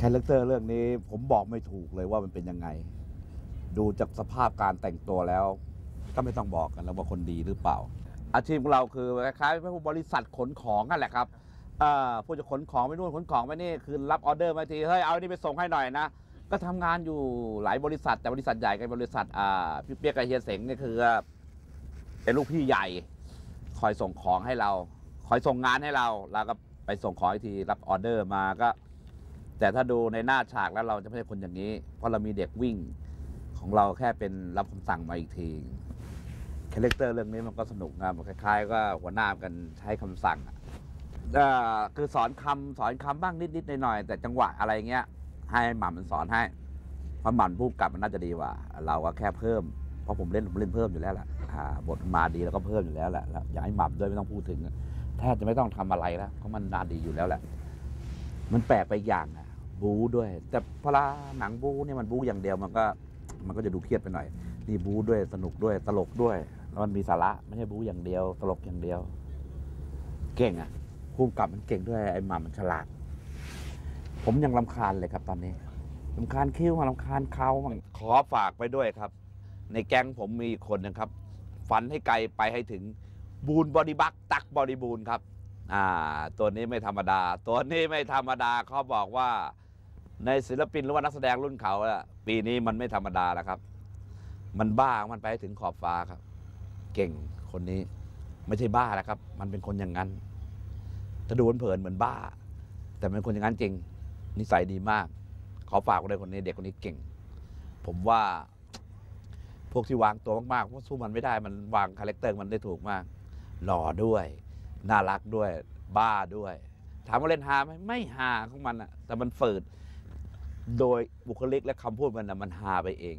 คาแรคเตอร์เรื่องนี้ผมบอกไม่ถูกเลยว่ามันเป็นยังไง ดูจากสภาพการแต่งตัวแล้ว ก็ไม่ต้องบอกกันแล้วว่าคนดีหรือเปล่า อาชีพของเราคือคล้ายๆพวกบริษัทขนของนั่นแหละครับเอ่อผู้จะขนของไปนู่นขนของไปนี่คือรับออเดอร์มาทีเฮ้ยเอาอันนี่ไปส่งให้หน่อยนะก็ทำงานอยู่หลายบริษัทแต่บริษัทใหญ่กับบริษัทอ่าพี่เปียกกับเฮียเสงเนี่ยคือเป็นลูกพี่ใหญ่ คอยส่งของให้เรา คอยส่งงานให้เราเราก็ไปส่งของอีกทีรับออเดอร์มาก็ แต่ถ้าดูในหน้าฉากแล้วเราจะไม่ใช่คนอย่างนี้ เพราะเรามีเด็กวิ่งของเราแค่เป็นรับคำสั่งมาอีกทีคาแรคเตอร์เรื่องนี้มันก็สนุกนะมันคล้ายๆก็หัวหน้ากันใช้คำสั่งอะเอ่อคือสอนคำสอนคำบ้างนิดๆหน่อยๆแต่จังหวะอะไรเงี้ย ให้หม่ำมันสอนให้เพราะหม่ำผู้กำกับมันน่าจะดีกว่า เราก็แค่เพิ่ม เพราะผมเล่นผมเล่นเพิ่มอยู่แล้วแหละอ่าบทมาดีแล้วก็เพิ่มอยู่แล้วแหละแล้วอยากให้หม่ำด้วยไม่ต้องพูดถึงแทบจะไม่ต้องทำอะไรแล้วเพราะมันนาดีอยู่แล้วแหละ มันแปลกไปอย่างอะ บู๊ด้วย แต่พลาหนังบู๊เนี่ยมันบู๊อย่างเดียวมันก็มันก็จะดูเครียดไปหน่อย นี่บู๊ด้วยสนุกด้วยตลกด้วยแล้วมันมีสาระไม่ใช่บู๊อย่างเดียว ตลกอย่างเดียว เก่งอะภูมิกับมันเก่งด้วยไอ้หม่ามันฉลาด ผมยังลำคาญเลยครับตอนนี้ลำคาญคิ้วมาลำคาญเขามั่งขอฝากไปด้วยครับ ในแก๊งผมมีคนนะครับ ฝันให้ไกลไปให้ถึงบูนบอดี้บักตักบอดี้บูนครับ อ่า ตัวนี้ไม่ธรรมดา ตัวนี้ไม่ธรรมดาเขาบอกว่า ในศิลปินหรือว่านักแสดงรุ่นเขาอะปีนี้มันไม่ธรรมดาแล้วครับ มันบ้ามันไปถึงขอบฟ้าครับ เก่งคนนี้ ไม่ใช่บ้าแล้วครับ มันเป็นคนอย่างนั้น ถ้าดูเผินเหมือนบ้า แต่เป็นคนอย่างนั้นจริง นิสัยดีมาก ขอฝากไว้เลยคนนี้เด็กคนนี้เก่ง ผมว่า พวกที่วางตัวมากๆพราสู้มันไม่ได้มันวางคาแรคเตอร์มันได้ถูกมาก หล่อด้วย น่ารักด้วย บ้าด้วยถามว่าเล่นฮาไหมไม่ฮาของมันอะแต่มันฝืด โดยบุคลิกและคำพูดมันอะมันฮาไปเอง